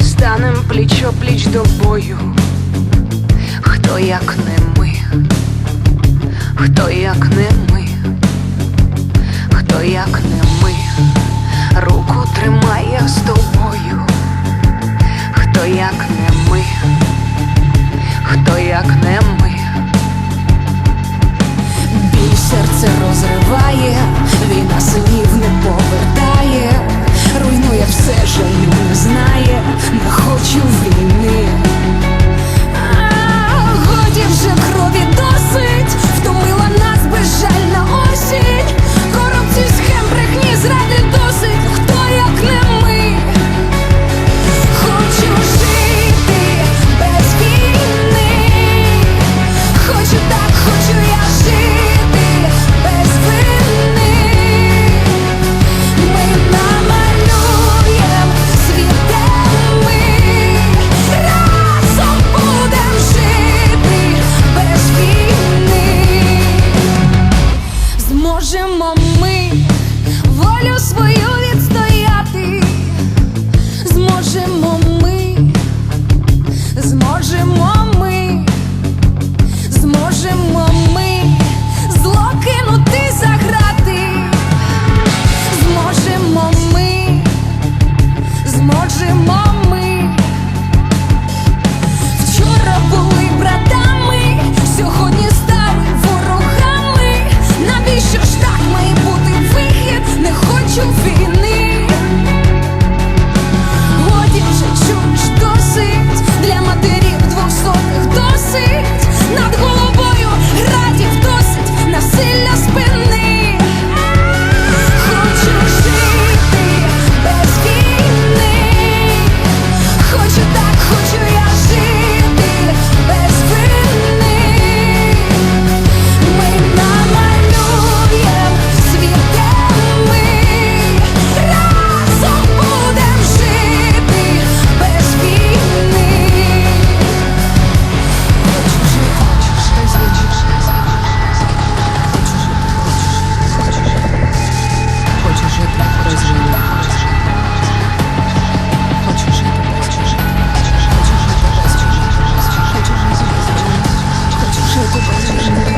станем плічо пліч до бою, хто як не ми, хто як не ми, хто як не ми. Зможемо ми волю свою відстояти. Зможемо ми. Thank you.